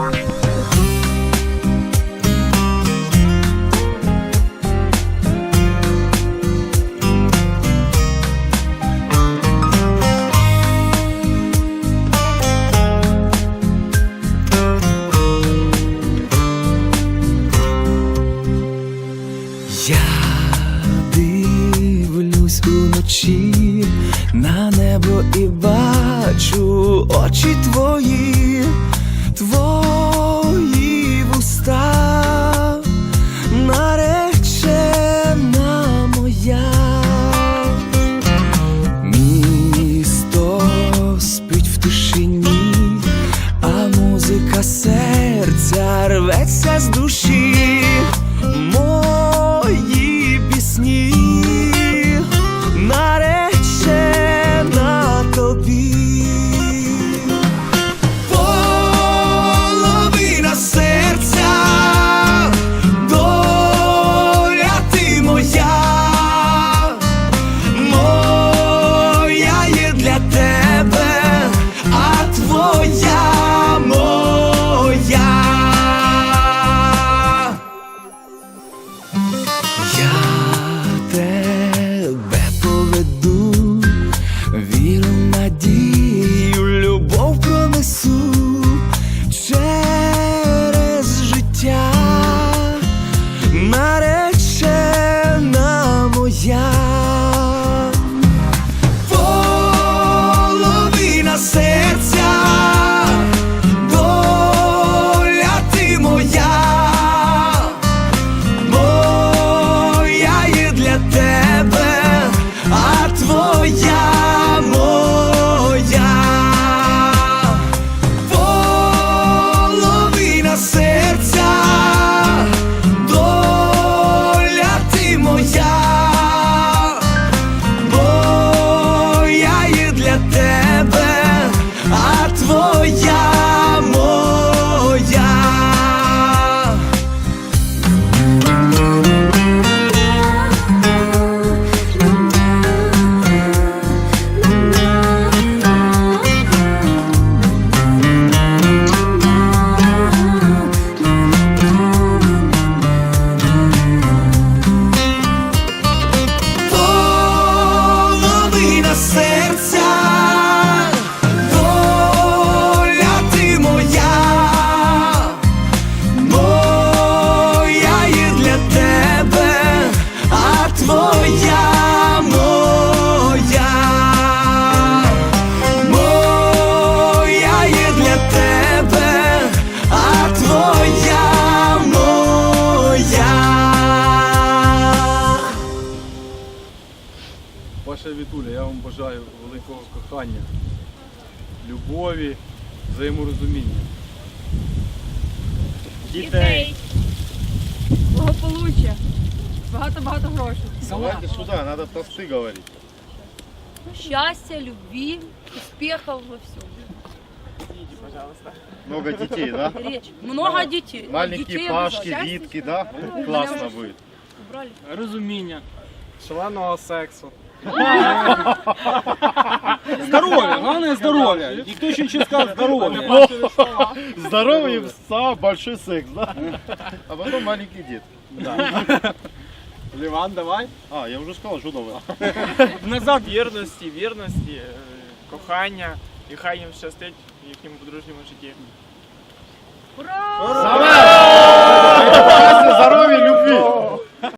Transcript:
Я дивлюсь уночі на небо і бачу очі твої твої Ваша Вітуля, я вам бажаю великого кохання, любові, взаєморозуміння. Дітей. Благополуччя. Багато-багато грошей. Давайте сюда, надо тосты говорить. Счастья, любви, успехов во всем. Много детей, да? Речь. Много детей. Маленькие Детей Пашки, обязательно. Витки, да? Классно будет. Убрали. Розуміння, шаленого сексу. здоров'я, головне здоров'я. Ніхто ще не сказав здоров'я. Здоровый пса, большой секс, да? А потом маленький дед. Ліван, давай. А, я вже сказал, что давай. Назад. вірності, вірності, е, кохання, і хай їм щастить в їхньому подружньому житті. Ура!